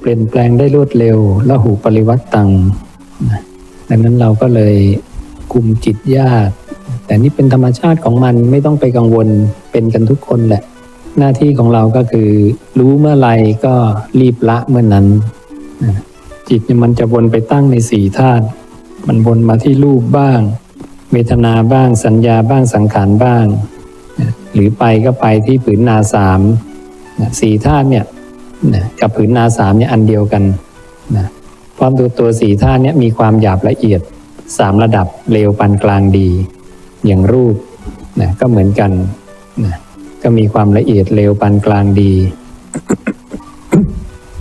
เปลี่ยนแปลงได้รวดเร็วและหูปริวัติตังดังนั้นเราก็เลยคุมจิตยาก แต่นี่เป็นธรรมชาติของมันไม่ต้องไปกังวลเป็นกันทุกคนแหละ หน้าที่ของเราก็คือ รู้เมื่อไหรก็รีบละเมื่อนนั้น จิตเนี่ยมันจะวนไปตั้งในสี่ธาตุมันวนมาที่รูปบ้าง เวทนาบ้างสัญญาบ้างสังขารบ้าง หรือไปก็ไปที่ผืนนาสาม สี่ธาตุเนี่ยกับผืนนาสามเนี่ยอันเดียวกันนะเพราะตัวตัวสี่ธาตุเนี่ยมีความหยาบละเอียดสามระดับเร็วปานกลางดี อย่างรูปนะก็เหมือนกันนะก็มีความละเอียดเร็วปานกลางดี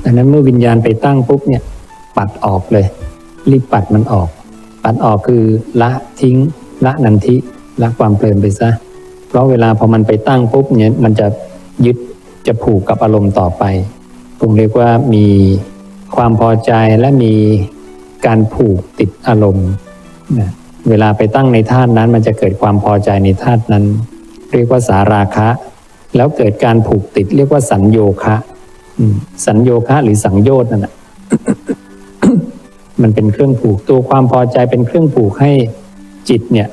ดังนั้นเมื่อวิญญาณไปตั้งปุ๊บเนี่ยปัดออกเลย รีบปัดมันออก ปัดออกคือละทิ้ง ละนันทิละความเพลินไปซะ เพราะเวลาพอมันไปตั้งปุ๊บเนี่ยมันจะยึด จะผูกกับอารมณ์ต่อไป ผมเรียกว่ามีความพอใจและมีการผูกติดอารมณ์นะเวลาไปตั้งในธาตุนั้น มันจะเกิดความพอใจในธาตุนั้น เรียกว่าสาราคะ แล้วเกิดการผูกติดเรียกว่าสัญโยคะสัญโยคะหรือสังโยชน์นั่นแหละมันเป็นเครื่องผูกตัวความพอใจเป็นเครื่องผูกให้จิตเนี่ย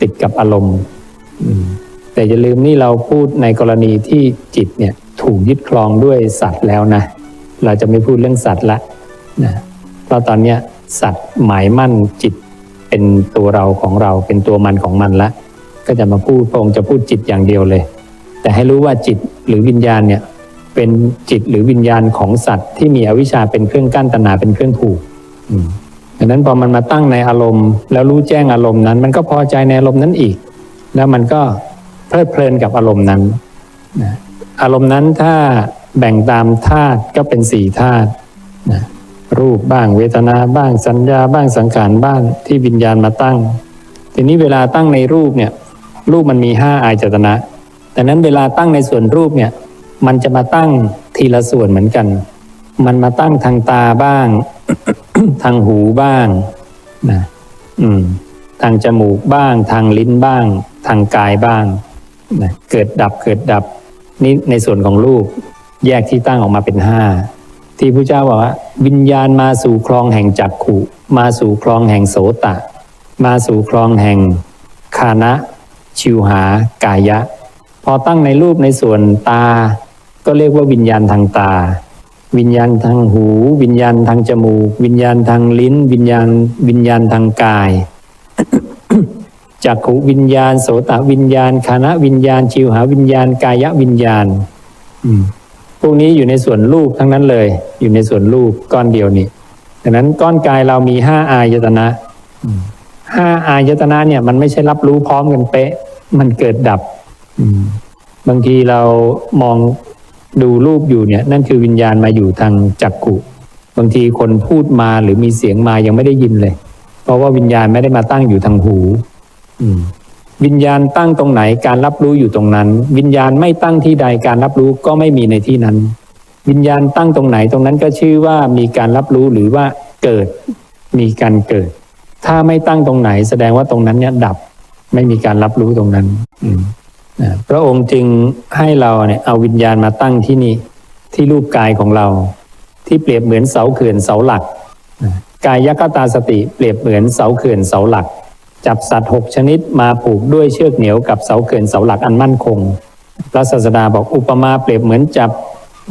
ติดกับอารมณ์แต่อย่าลืมนี่เราพูดในกรณีที่จิตเนี่ย ถูกยึดครองด้วยสัตว์แล้วนะ เราจะไม่พูดเรื่องสัตว์ละนะเพราะตอนเนี้ยสัตว์หมายมั่นจิตเป็นตัวเราของเราเป็นตัวมันของมันละก็จะมาพูดพงจะพูดจิตอย่างเดียวเลย แต่ให้รู้ว่าจิตหรือวิญญาณเนี่ยเป็นจิตหรือวิญญาณของสัตว์ที่มีอวิชชาเป็นเครื่องกั้นตัณหาเป็นเครื่องผูกดังนั้นพอมันมาตั้งในอารมณ์ แล้วรู้แจ้งอารมณ์นั้น มันก็พอใจในอารมณ์นั้นอีก แล้วมันก็เพลิดเพลินกับอารมณ์นั้นนะ อารมณ์นั้นถ้าแบ่งตามธาตุก็เป็นสี่ธาตุนะรูปบ้างเวทนาบ้างสัญญาบ้างสังขารบ้างที่วิญญาณมาตั้ง ทีนี้เวลาตั้งในรูปเนี่ยรูปมันมีห้าอายจตนะ แต่นั้นเวลาตั้งในส่วนรูปเนี่ยมันจะมาตั้งทีละส่วนเหมือนกัน มันมาตั้งทางตาบ้าง ทางหูบ้างนะอืม ทางจมูกบ้าง ทางลิ้นบ้าง ทางกายบ้างนะเกิดดับเกิดดับ นี่ในส่วนของรูปแยกที่ตั้งออกมาเป็นห้าที่พระเจ้าบอกว่า วิญญาณมาสู่คลองแห่งจักขุมาสู่คลองแห่งโสตะ มาสู่คลองแห่งคานะ ชิวหากายะ พอตั้งในรูปในส่วนตา ก็เรียกว่าวิญญาณทางตา วิญญาณทางหู วิญญาณทางจมูก วิญญาณทางลิ้น วิญญาณ วิญญาณทางกาย จักขุวิญญาณ โสตวิญญาณคานะวิญญาณ ชิวหาวิญญาณ กายวิญญาณพวกนี้อยู่ในส่วนรูปทั้งนั้นเลย อยู่ในส่วนรูปก้อนเดียวนี่ดังนั้นก้อนกายเรามีห้าอายตนะห้าอายตนะเนี่ย มันไม่ใช่รับรู้พร้อมกันเป๊ะ มันเกิดดับบางทีเรามองดูรูปอยู่เนี่ย นั่นคือวิญญาณมาอยู่ทางจักกุบางทีคนพูดมาหรือมีเสียงมายังไม่ได้ยินเลย เพราะว่าวิญญาณไม่ได้มาตั้งอยู่ทางหู วิญญาณตั้งตรงไหนการรับรู้อยู่ตรงนั้น วิญญาณไม่ตั้งที่ใดการรับรู้ก็ไม่มีในที่นั้น วิญญาณตั้งตรงไหนตรงนั้นก็ชื่อว่ามีการรับรู้หรือว่าเกิด มีการเกิด ถ้าไม่ตั้งตรงไหน แสดงว่าตรงนั้นเนี่ยดับ ไม่มีการรับรู้ตรงนั้นพระองค์จึงให้เราเนี่ยเอาวิญญาณมาตั้งที่นี่ที่รูปกายของเรา ที่เปรียบเหมือนเสาเขื่อนเสาหลักกายกตาสติเปรียบเหมือนเสาเขื่อนเสาหลัก จับสัตว์หกชนิดมาผูกด้วยเชือกเหนียวกับเสาเขื่อนเสาหลักอันมั่นคง พระศาสดาบอกอุปมาเปรียบเหมือนจับ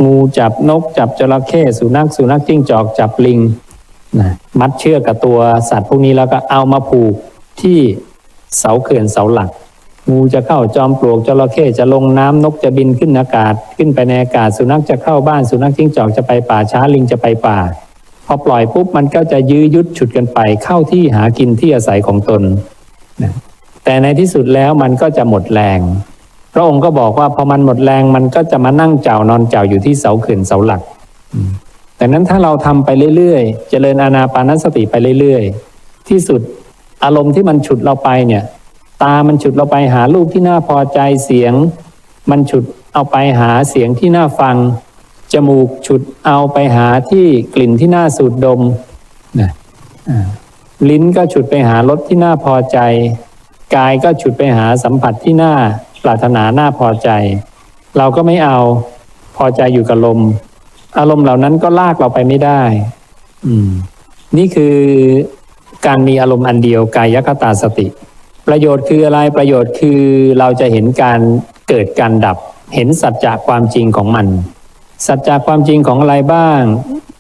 งูจับนก จับจระเข้สุนัขสุนัขจิ้งจอกจับลิงนะมัดเชือกกับตัวสัตว์พวกนี้แล้วก็เอามาผูกที่เสาเขื่อนเสาหลัก งูจะเข้าจอมปลวกจระเข้จะลงน้ำนกจะบินขึ้นอากาศ ขึ้นไปในอากาศสุนัขจะเข้าบ้านสุนัขจิ้งจอกจะไปป่าช้าลิงจะไปป่า พอปล่อยปุ๊บมันก็จะยื้อยุดฉุดกันไป เข้าที่หากินที่อาศัยของตนนะแต่ในที่สุดแล้วมันก็จะหมดแรง พระองค์ก็บอกว่าพอมันหมดแรงมันก็จะมานั่งเจ้านอนเจ้าอยู่ที่เสาเขื่อนเสาหลักแต่นั้นถ้าเราทำไปเรื่อยๆ เจริญอานาปานสติไปเรื่อยๆ ที่สุดอารมณ์ที่มันฉุดเราไปเนี่ย ตามันฉุดเราไปหารูปที่น่าพอใจเสียง มันฉุดเอาไปหาเสียงที่น่าฟัง จมูกฉุดเอาไปหาที่กลิ่นที่น่าสูดดมนะลิ้นก็ฉุดไปหารสที่น่าพอใจ กายก็ฉุดไปหาสัมผัสที่น่าปรารถนาน่าพอใจ เราก็ไม่เอาพอใจอยู่กับลม อารมณ์เหล่านั้นก็ลากเราไปไม่ได้ อืม นี่คือการมีอารมณ์อันเดียวกายคตาสติ ประโยชน์คืออะไรประโยชน์คือเราจะเห็นการเกิดการดับ เห็นสัจจะความจริงของมัน สัจจะความจริงของอะไรบ้าง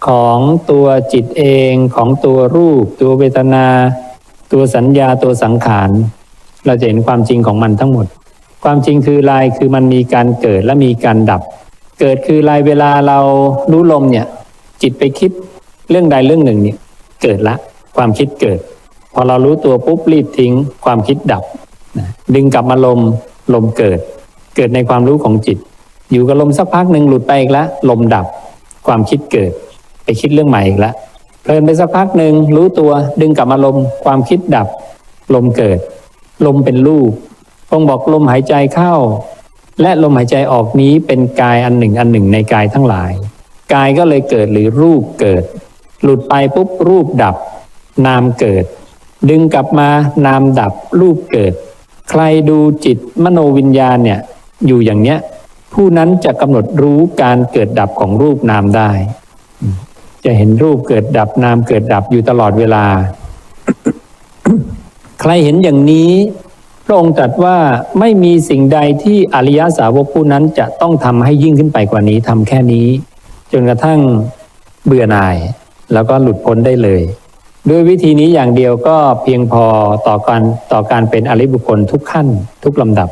ของตัวจิตเองของตัวรูป ตัวเวทนา ตัวสัญญาตัวสังขาร เราจะเห็นความจริงของมันทั้งหมด ความจริงคืออะไรคือมันมีการเกิดและมีการดับ เกิดคืออะไรเวลาเรารู้ลมเนี่ย จิตไปคิดเรื่องใดเรื่องหนึ่งเนี่ยเกิดละ ความคิดเกิด พอเรารู้ตัวปุ๊บรีบทิ้ง ความคิดดับ ดึงกลับมาลมลมเกิด เกิดในความรู้ของจิต อยู่กับลมสักพักหนึ่งหลุดไปอีกแล้วลมดับความคิดเกิด ไปคิดเรื่องใหม่อีกแล้วเพลินไปสักพักหนึ่งรู้ตัวดึงกลับมาลมความคิดดับ ลมเกิด ลมเป็นรูปองบอกลมหายใจเข้า และลมหายใจออกนี้เป็นกายอันหนึ่งอันหนึ่งในกายทั้งหลาย กายก็เลยเกิดหรือรูปเกิด หลุดไปปุ๊บรูปดับ นามเกิด ดึงกลับมานามดับรูปเกิด ใครดูจิตมโนวิญญาณเนี่ยอยู่อย่างเนี้ย ผู้นั้นจะกำหนดรู้การเกิดดับของรูปนามได้ จะเห็นรูปเกิดดับนามเกิดดับอยู่ตลอดเวลา ใครเห็นอย่างนี้พระองค์ตรัสว่าไม่มีสิ่งใดที่อริยสาวกผู้นั้นจะต้องทำให้ยิ่งขึ้นไปกว่านี้ทำแค่นี้ จนกระทั่งเบื่อหน่าย แล้วก็หลุดพ้นได้เลย ด้วยวิธีนี้อย่างเดียวก็เพียงพอต่อการต่อการเป็นอริบุคคลทุกขั้นทุกลำดับ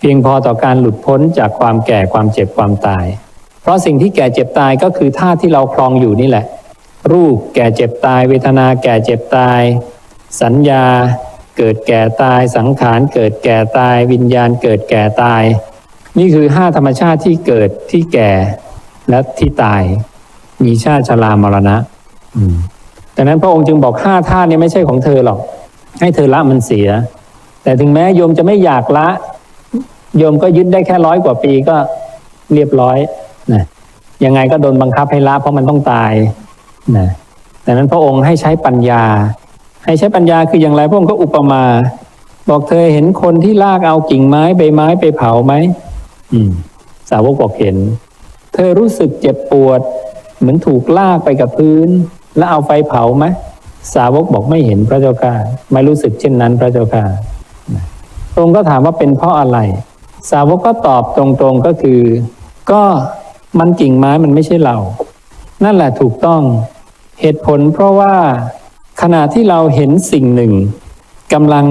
เพียงพอต่อการหลุดพ้นจากความแก่ความเจ็บความตาย เพราะสิ่งที่แก่เจ็บตายก็คือท่าที่เราคลองอยู่นี่แหละ รูปแก่เจ็บตาย เวทนาแก่เจ็บตาย สัญญาเกิดแก่ตายสังขารเกิดแก่ตาย วิญญาณเกิดแก่ตาย นี่คือห้าธรรมชาติที่เกิดที่แก่และที่ตาย มีชาติชรามรณะดังนั้นพระองค์จึงบอกห้าท่านี้ไม่ใช่ของเธอหรอก ให้เธอละมันเสีย แต่ถึงแม้โยมจะไม่อยากละ โยมก็ยึดได้แค่ร้อยกว่าปีก็เรียบร้อยนะยังไงก็โดนบังคับให้ละเพราะมันต้องตายนะดังนั้นพระองค์ให้ใช้ปัญญา ให้ใช้ปัญญาคืออย่างไรพระองค์ก็อุปมา บอกเธอเห็นคนที่ลากเอากิ่งไม้ใบไม้ไปเผาไหมอืม สาวกบอกเห็น เธอรู้สึกเจ็บปวด เหมือนถูกลากไปกับพื้น แล้วเอาไฟเผาไหมสาวกบอกไม่เห็นพระเจ้าค่ะไม่รู้สึกเช่นนั้นพระเจ้าค่ะพระองค์ก็ถามว่าเป็นเพราะอะไร สาวกก็ตอบตรงๆก็คือ ก็มันกิ่งไม้มันไม่ใช่เรา นั่นแหละถูกต้องเหตุผลเพราะว่าขณะที่เราเห็นสิ่งหนึ่งกำลัง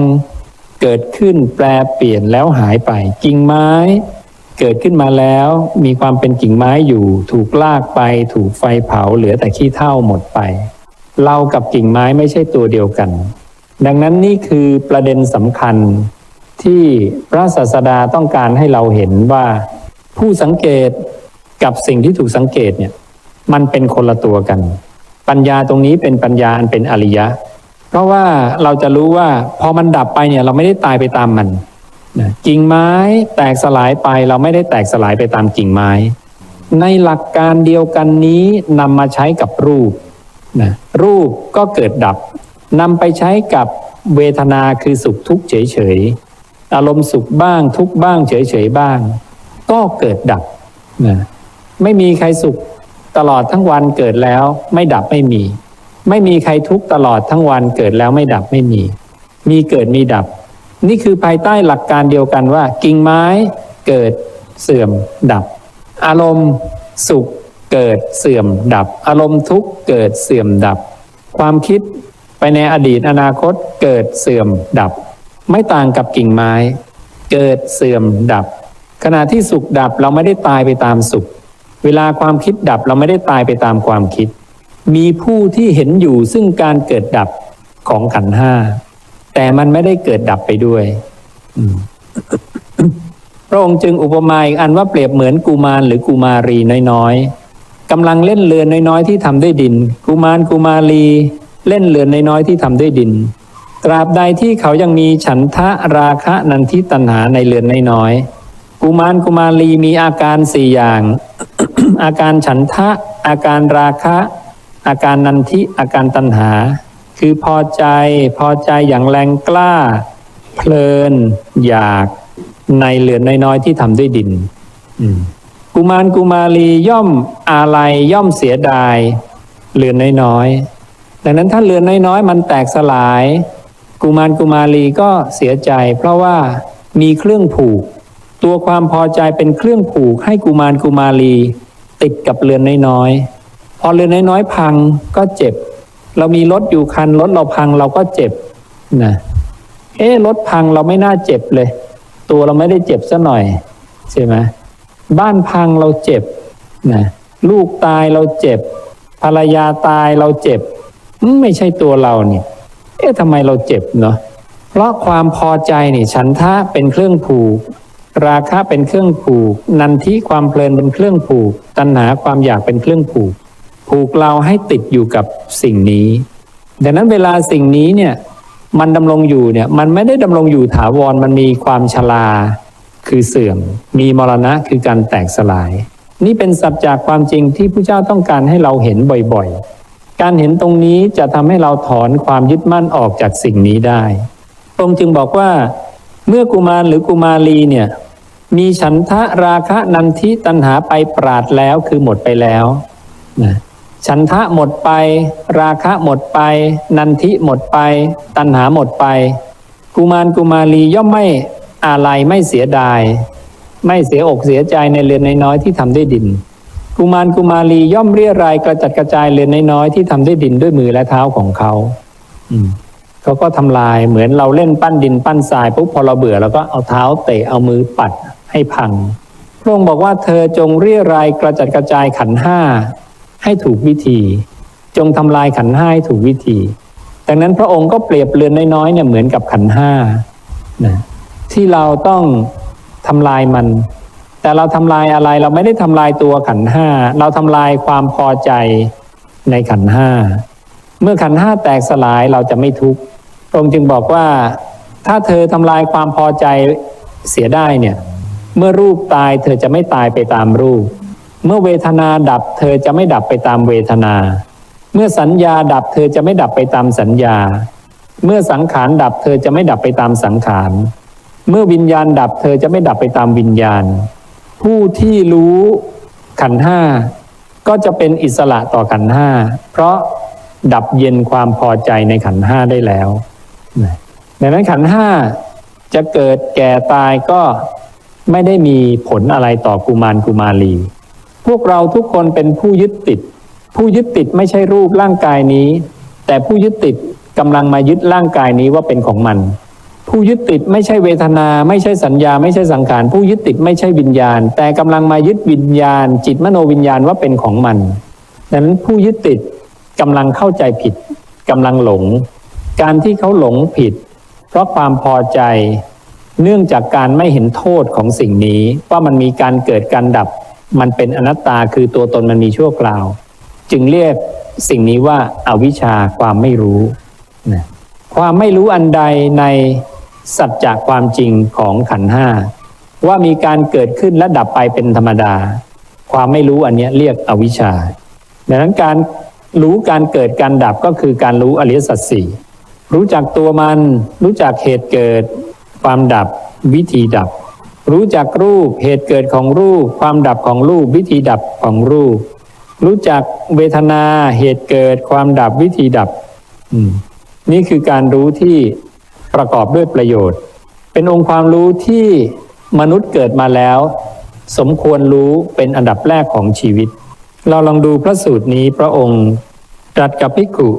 เกิดขึ้นแปลเปลี่ยนแล้วหายไป กิ่งไม้ เกิดขึ้นมาแล้ว มีความเป็นกิ่งไม้อยู่ ถูกลากไป ถูกไฟเผาเหลือแต่ขี้เถ้าหมดไป เรากับกิ่งไม้ไม่ใช่ตัวเดียวกัน ดังนั้นนี่คือประเด็นสำคัญ ที่พระศาสดาต้องการให้เราเห็นว่าผู้สังเกตกับสิ่งที่ถูกสังเกตเนี่ย มันเป็นคนละตัวกัน ปัญญาตรงนี้เป็นปัญญาอันเป็นอริยะ เพราะว่าเราจะรู้ว่าพอมันดับไปเนี่ย เราไม่ได้ตายไปตามมันกิ่งไม้แตกสลายไปเราไม่ได้แตกสลายไปตามกิ่งไม้ ในหลักการเดียวกันนี้นำมาใช้กับรูปนะรูปก็เกิดดับนำไปใช้กับเวทนาคือสุขทุกข์เฉยๆ อารมณ์สุขบ้างทุกบ้าง เฉยๆบ้าง ก็เกิดดับนะไม่มีใครสุขตลอดทั้งวันเกิดแล้วไม่ดับไม่มี ไม่มีใครทุกตลอดทั้งวันเกิดแล้วไม่ดับไม่มี มีเกิดมีดับ นี่คือภายใต้หลักการเดียวกันว่า กิ่งไม้เกิดเสื่อมดับ อารมณ์สุขเกิดเสื่อมดับ อารมณ์ทุกข์เกิดเสื่อมดับ ความคิดไปในอดีตอนาคตเกิดเสื่อมดับ ไม่ต่างกับกิ่งไม้ เกิดเสื่อมดับ ขณะที่สุขดับเราไม่ได้ตายไปตามสุข เวลาความคิดดับเราไม่ได้ตายไปตามความคิด มีผู้ที่เห็นอยู่ซึ่งการเกิดดับของขันห้า แต่มันไม่ได้เกิดดับไปด้วยพระองค์จึงอุปมาอีกอันว่าเปรียบเหมือนกุมารหรือกุมารีน้อยๆกำลังเล่นเรือนน้อยๆที่ทำด้วยดินกุมารกุมารีเล่นเรือนน้อยๆที่ทำด้วยดิน ตราบใดที่เขายังมีฉันทะราคะนันทิตัณหาในเรือนน้อยๆกุมารกุมารีมีอาการสี่อย่าง อาการฉันทะ อาการราคะ อาการนันทิอาการตัณหา คือพอใจพอใจอย่างแรงกล้า เพลิน อยากในเรือนน้อยๆที่ทำด้วยดินกุมารกุมารีย่อมอาลัยย่อมเสียดาย เรือนน้อยๆดังนั้นถ้าเรือนน้อยๆมันแตกสลาย กุมารกุมารีก็เสียใจ เพราะว่ามีเครื่องผูก ตัวความพอใจเป็นเครื่องผูกให้กุมารกุมารีติดกับเรือนน้อยๆพอเรือนน้อยๆพังก็เจ็บ เรามีรถอยู่คันรถเราพังเราก็เจ็บนะเอ๊รถพังเราไม่น่าเจ็บเลย ตัวเราไม่ได้เจ็บซะหน่อยใช่ไหมบ้านพังเราเจ็บนะลูกตายเราเจ็บ ภรรยาตายเราเจ็บ ไม่ใช่ตัวเราเนี่ย เอ๊ะทำไมเราเจ็บเนาะเพราะความพอใจนี่ฉันทะเป็นเครื่องผูก ราคะเป็นเครื่องผูก นันทิความเพลินเป็นเครื่องผูก ตัณหาความอยากเป็นเครื่องผูก ผูกเราให้ติดอยู่กับสิ่งนี้ ดังนั้นเวลาสิ่งนี้เนี่ยมันดำรงอยู่เนี่ยมันไม่ได้ดำรงอยู่ถาวรมันมีความชราคือเสื่อม มีมรณะคือการแตกสลาย นี่เป็นสัจจากความจริงที่พระเจ้าต้องการให้เราเห็นบ่อยๆ การเห็นตรงนี้จะทำให้เราถอนความยึดมั่นออกจากสิ่งนี้ได้พระองค์จึงบอกว่า เมื่อกุมารหรือกุมารีเนี่ย มีฉันทะราคะนันทิตัณหาไปปราดแล้วคือหมดไปแล้วนะฉันทะหมดไป ราคะหมดไป นันทิหมดไป ตัณหาหมดไป กุมารกุมารีย่อมไม่อาลัยไม่เสียดาย ไม่เสียอกเสียใจในเรือนน้อยๆที่ทำด้วยดิน กุมารกุมารีย่อมเรียรายกระจัดกระจายเรือนน้อยๆที่ทำด้วยดินด้วยมือและเท้าของเขาอืมเขาก็ทำลายเหมือนเราเล่นปั้นดินปั้นทรายปุ๊บพอเราเบื่อเราก็เอาเท้าเตะเอามือปัดให้พังพระองค์บอกว่าเธอจงเรียรายกระจัดกระจายขันธ์ห้าให้ถูกวิธี จงทำลายขันธ์ห้าให้ถูกวิธีดังนั้นพระองค์ก็เปรียบเรือนน้อยๆเนี่ยเหมือนกับขันธ์ห้านะที่เราต้องทำลายมัน แต่เราทำลายอะไรเราไม่ได้ทำลายตัวขันห้าเราทำลายความพอใจในขันห้าเมื่อขันห้าแตกสลายเราจะไม่ทุกข์พระองค์จึงบอกว่า ถ้าเธอทำลายความพอใจเสียได้เนี่ย เมื่อรูปตายเธอจะไม่ตายไปตามรูป เมื่อเวทนาดับ เธอจะไม่ดับไปตามเวทนา เมื่อสัญญาดับ เธอจะไม่ดับไปตามสัญญา เมื่อสังขารดับ เธอจะไม่ดับไปตามสังขาร เมื่อวิญญาณดับ เธอจะไม่ดับไปตามวิญญาณ ผู้ที่รู้ขันห้าก็จะเป็นอิสระต่อขันห้าเพราะดับเย็นความพอใจในขันห้าได้แล้วดังนั้นขันห้าจะเกิดแก่ตายก็ไม่ได้มีผลอะไรต่อกุมารกุมารี พวกเราทุกคนเป็นผู้ยึดติด ผู้ยึดติดไม่ใช่รูปร่างกายนี้ แต่ผู้ยึดติดกำลังมายึดร่างกายนี้ว่าเป็นของมัน ผู้ยึดติดไม่ใช่เวทนา ไม่ใช่สัญญา ไม่ใช่สังขารผู้ยึดติดไม่ใช่วิญญาณ แต่กำลังมายึดวิญญาณ จิตมโนวิญญาณว่าเป็นของมันดังนั้นผู้ยึดติดกำลังเข้าใจผิดกำลังหลง การที่เขาหลงผิด เพราะความพอใจ เนื่องจากการไม่เห็นโทษของสิ่งนี้ ว่ามันมีการเกิดการดับ มันเป็นอนัตตาคือตัวตนมันมีชั่วคราว จึงเรียกสิ่งนี้ว่าอาวิชชาความไม่รู้นะความไม่รู้อันใดใน สัจจะความจริงของขันห้าว่ามีการเกิดขึ้นและดับไปเป็นธรรมดา ความไม่รู้อันนี้เรียกอวิชชาดังนั้นการรู้การเกิดการดับก็คือการรู้อริยสัจสี่รู้จักตัวมัน รู้จักเหตุเกิด ความดับวิธีดับ รู้จักรูปเหตุเกิดของรูป ความดับของรูป วิธีดับของรูป รู้จักเวทนาเหตุเกิด ความดับวิธีดับนี่คือการรู้ที่ ประกอบด้วยประโยชน์ เป็นองค์ความรู้ที่มนุษย์เกิดมาแล้ว สมควรรู้เป็นอันดับแรกของชีวิต เราลองดูพระสูตรนี้พระองค์ตรัสกับภิกุ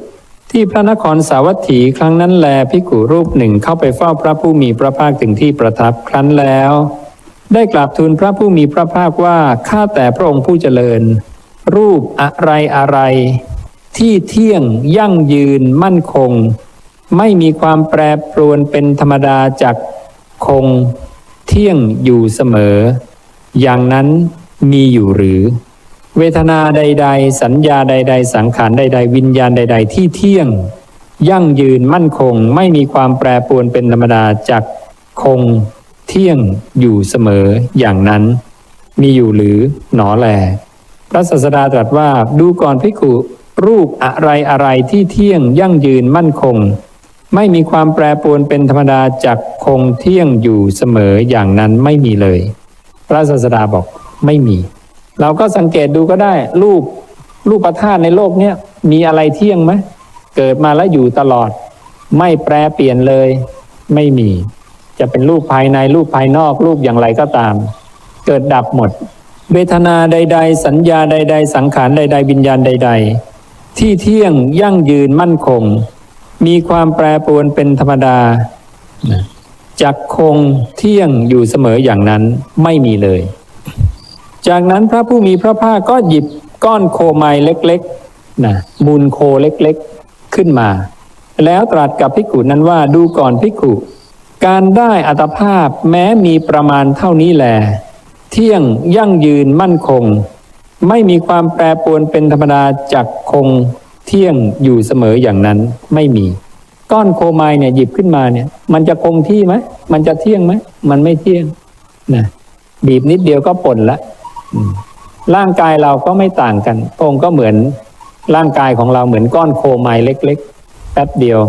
ที่พระนครสาวัตถีครั้งนั้นแลภิกุรูปหนึ่งเข้าไปเฝ้าพระผู้มีพระภาคถึงที่ประทับครั้นแล้ว ได้กราบทูลพระผู้มีพระภาคว่าข้าแต่พระองค์ผู้เจริญ รูปอะไรอะไร ที่เที่ยงยั่งยืนมั่นคง ไม่มีความแปรปรวนเป็นธรรมดาจากคงเที่ยงอยู่เสมอ อย่างนั้นมีอยู่หรือ เวทนาใด ๆ สัญญาใด ๆ สังขารใด ๆ วิญญาณใด ๆ ที่เที่ยง ยั่งยืนมั่นคง ไม่มีความแปรปรวนเป็นธรรมดาจากคงเที่ยงอยู่เสมออย่างนั้น มีอยู่หรือหนอแล พระศาสดาตรัสว่าดูก่อนภิกขุรูปอะไรอะไรที่เที่ยงยั่งยืนมั่นคง ไม่มีความแปรปรวนเป็นธรรมดาจากคงเที่ยงอยู่เสมออย่างนั้นไม่มีเลย พระศาสดาบอกไม่มี เราก็สังเกตดูก็ได้ รูปรูปธาตุในโลกเนี้ยมีอะไรเที่ยงไหมเกิดมาแล้วอยู่ตลอด ไม่แปรเปลี่ยนเลย ไม่มี จะเป็นรูปภายในรูปภายนอกรูปอย่างไรก็ตาม เกิดดับหมด เวทนาใด ๆ สัญญาใด ๆ สังขารใด ๆ วิญญาณใด ๆ ที่เที่ยงยั่งยืนมั่นคง มีความแปรปรวนเป็นธรรมดาจักคงเที่ยงอยู่เสมออย่างนั้นไม่มีเลย จากนั้นพระผู้มีพระภาคก็หยิบก้อนโคไมเล็กๆนะมูลโคเล็กๆขึ้นมา แล้วตรัสกับภิกุนั้นว่าดูก่อนภิกุการได้อัตภาพแม้มีประมาณเท่านี้แลเที่ยงยั่งยืนมั่นคง ไม่มีความแปรปรวนเป็นธรรมดาจักคง เที่ยงอยู่เสมออย่างนั้นไม่มี ก้อนโคไมเนี่ยหยิบขึ้นมาเนี่ย มันจะคงที่ไหมมันจะเที่ยงไหมมันไม่เที่ยงนะบีบนิดเดียวก็ป่นละร่างกายเราก็ไม่ต่างกันพระองค์ก็เหมือนร่างกายของเราเหมือนก้อนโคไมเล็ก ๆ แป๊บเดียว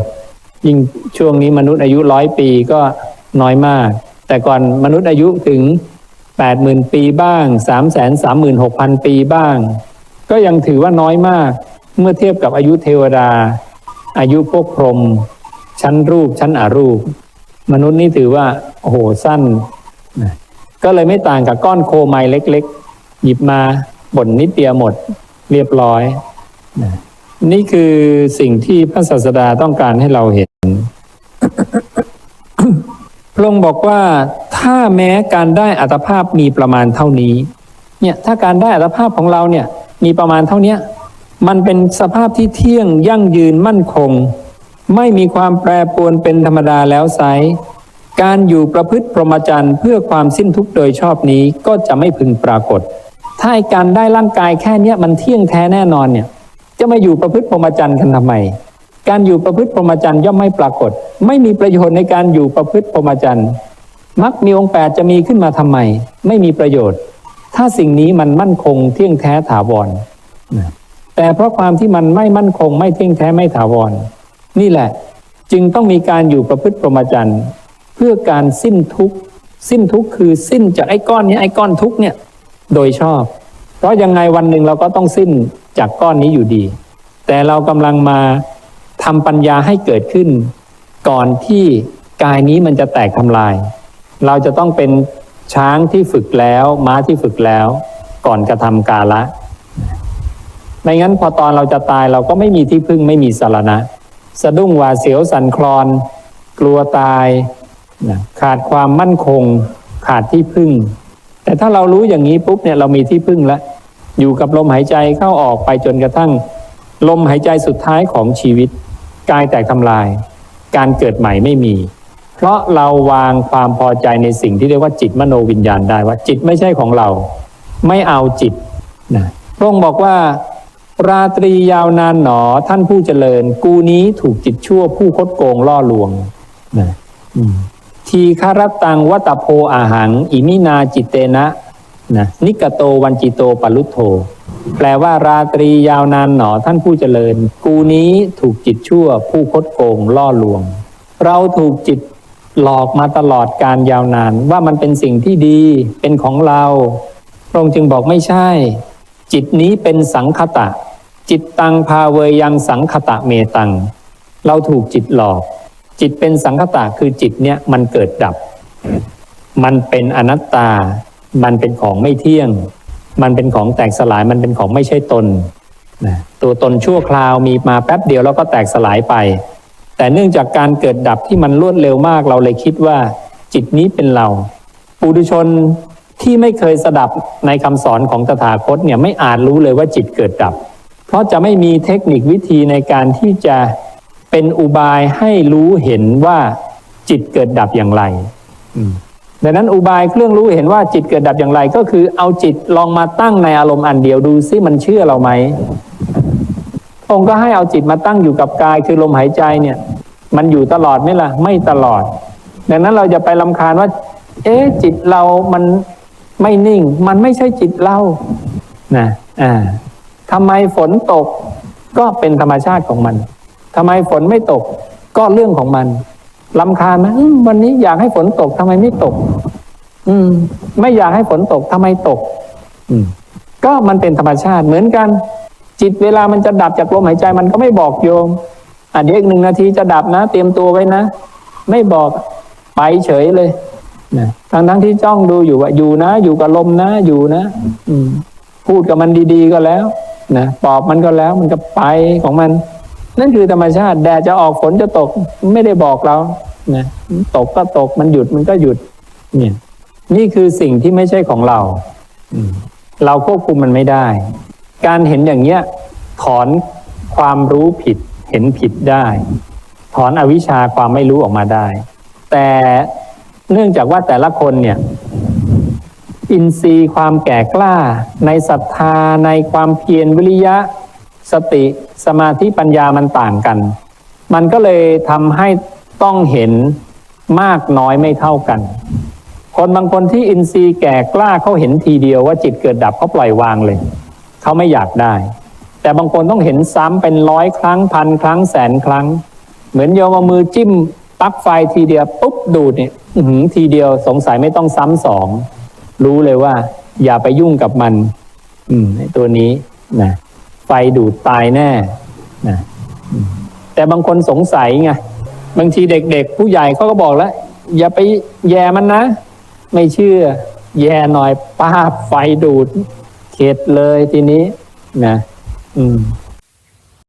ยิ่งช่วงนี้มนุษย์อายุร้อยปีก็น้อยมาก แต่ก่อนมนุษย์อายุถึงแปดหมื่นปีบ้างสามแสนสามหมื่นหกพันปีบ้าง ก็ยังถือว่าน้อยมาก เมื่อเทียบกับอายุเทวดา อายุพวกพรหมชั้นรูปชั้นอรูป มนุษย์นี่ถือว่าโอ้โหสั้น ก็เลยไม่ต่างกับก้อนโคไมเล็กๆ หยิบมาบ่นนิดเดียวหมดเรียบร้อย นี่คือสิ่งที่พระศาสดาต้องการให้เราเห็นพระองค์บอกว่าถ้าแม้การได้อัตภาพมีประมาณเท่านี้ เนี่ยถ้าการได้อัตภาพของเราเนี่ยมีประมาณเท่านี้ มันเป็นสภาพที่เที่ยงยั่งยืนมั่นคง ไม่มีความแปรปรวนเป็นธรรมดาแล้วไซการอยู่ประพฤติพรหมจรรย์เพื่อความสิ้นทุกข์โดยชอบนี้ก็จะไม่พึงปรากฏ ถ้าการได้ร่างกายแค่เนี้ยมันเที่ยงแท้แน่นอนเนี่ย จะมาอยู่ประพฤติพรหมจรรย์กันทำไม การอยู่ประพฤติพรหมจรรย์ย่อมไม่ปรากฏ ไม่มีประโยชน์ในการอยู่ประพฤติพรหมจรรย์มักมีองค์แปดจะมีขึ้นมาทำไม ไม่มีประโยชน์ ถ้าสิ่งนี้มันมั่นคงเที่ยงแท้ถาวรนะ แต่เพราะความที่มันไม่มั่นคงไม่เที่ยงแท้ไม่ถาวร นี่แหละ จึงต้องมีการอยู่ประพฤติพรหมาจรรย์เพื่อการสิ้นทุกข์สิ้นทุกข์คือสิ้นจากไอ้ก้อนนี้ไอ้ก้อนทุกข์เนี่ยโดยชอบ เพราะยังไงวันหนึ่งเราก็ต้องสิ้นจากก้อนนี้อยู่ดี แต่เรากำลังมาทำปัญญาให้เกิดขึ้น ก่อนที่กายนี้มันจะแตกทำลาย เราจะต้องเป็นช้างที่ฝึกแล้ว ม้าที่ฝึกแล้ว ก่อนกระทำกาละ ไม่งั้นพอตอนเราจะตายเราก็ไม่มีที่พึ่งไม่มีสารณะ สะดุ้งหวาเสียวสันคลอน กลัวตายนะขาดความมั่นคง ขาดที่พึ่ง แต่ถ้าเรารู้อย่างนี้ปุ๊บเนี่ยเรามีที่พึ่งแล้วอยู่กับลมหายใจเข้าออกไปจนกระทั่ง ลมหายใจสุดท้ายของชีวิตกายแตกทำลาย การเกิดใหม่ไม่มี เพราะเราวางความพอใจในสิ่งที่เรียกว่าจิตมโนวิญญาณได้ว่าจิตไม่ใช่ของเรา ไม่เอาจิตนะพระองค์บอกว่า ราตรียาวนานหนอท่านผู้เจริญ กูนี้ถูกจิตชั่วผู้คดโกงล่อลวงนะทีคารตังวัตโพอาหัง อิมินาจิตเตนะนะนิกโตวันจิโตปลุโธแปลว่าราตรียาวนานหนอท่านผู้เจริญ กูนี้ถูกจิตชั่วผู้คดโกงล่อลวง เราถูกจิตหลอกมาตลอดการยาวนานว่ามันเป็นสิ่งที่ดีเป็นของเราพระองค์จึงบอกไม่ใช่ จิตนี้เป็นสังคตะ จิตตังพาเวยังสังคตะเมตัง เราถูกจิตหลอก จิตเป็นสังคตะคือจิตเนี่ยมันเกิดดับ มันเป็นอนัตตา มันเป็นของไม่เที่ยง มันเป็นของแตกสลายมันเป็นของไม่ใช่ตนนะตัวตนชั่วคราวมีมาแป๊บเดียวแล้วก็แตกสลายไป แต่เนื่องจากการเกิดดับที่มันรวดเร็วมากเราเลยคิดว่า จิตนี้เป็นเรา ปุถุชนที่ไม่เคยสดับในคำสอนของตถาคตเนี่ยไม่อาจรู้เลยว่าจิตเกิดดับ เพราะจะไม่มีเทคนิควิธีในการที่จะเป็นอุบายให้รู้เห็นว่าจิตเกิดดับอย่างไรอืมดังนั้นอุบายเครื่องรู้เห็นว่าจิตเกิดดับอย่างไร ก็คือเอาจิตลองมาตั้งในอารมณ์อันเดียวดูซิมันเชื่อเราไหมองค์ก็ให้เอาจิตมาตั้งอยู่กับกายคือลมหายใจเนี่ย มันอยู่ตลอดไหมล่ะ ไม่ตลอด ดังนั้นเราจะไปลำคาญว่า เอ๊ะจิตเรามันไม่นิ่ง มันไม่ใช่จิตเรานะอ่า ทำไมฝนตกก็เป็นธรรมชาติของมันทำไมฝนไม่ตกก็เรื่องของมันลำคาญไหมวันนี้อยากให้ฝนตกทำไมไม่ตก อืม ไม่อยากให้ฝนตกทำไมตก อืม ก็มันเป็นธรรมชาติเหมือนกัน จิตเวลามันจะดับจากลมหายใจมันก็ไม่บอกโยมอะเดี๋ยวอีกหนึ่งนาทีจะดับนะ เตรียมตัวไว้นะไม่บอกไปเฉยเลยนะทั้งทั้งที่จ้องดูอยู่ว่าอยู่นะ อยู่กับลมนะ อยู่นะ อืม พูดกับมันดี ๆ ก็แล้ว นะปอบมันก็แล้วมันก็ไปของมัน นั่นคือธรรมชาติ แดดจะออกฝนจะตกไม่ได้บอกเรานะตกก็ตกมันหยุดมันก็หยุด เนี่ย นี่คือสิ่งที่ไม่ใช่ของเราเราควบคุมมันไม่ได้ การเห็นอย่างเนี้ย ถอนความรู้ผิด เห็นผิดได้ ถอนอวิชชาความไม่รู้ออกมาได้ แต่เนื่องจากว่าแต่ละคนเนี่ย อินทรีย์ความแก่กล้า ในศรัทธาในความเพียรวิริยะ สติสมาธิปัญญามันต่างกัน มันก็เลยทำให้ต้องเห็นมากน้อยไม่เท่ากัน คนบางคนที่อินทรีย์แก่กล้าเขาเห็นทีเดียวว่าจิตเกิดดับเขาปล่อยวางเลย เขาไม่อยากได้ แต่บางคนต้องเห็นซ้ำเป็นร้อยครั้งพันครั้งแสนครั้ง เหมือนโยมเอามือจิ้มปลั๊กไฟทีเดียวปุ๊บดูดเนี่ยทีเดียวสงสัยไม่ต้องซ้ำสอง รู้เลยว่า อย่าไปยุ่งกับมัน อืมตัวนี้นะไฟดูดตายแน่นะแต่บางคนสงสัยไงบางทีเด็กๆ ผู้ใหญ่เขาก็บอกแล้ว อย่าไปแย่มันนะ ไม่เชื่อ แย่หน่อยป้าบไฟดูดเข็ดเลยทีนี้ นะ อืม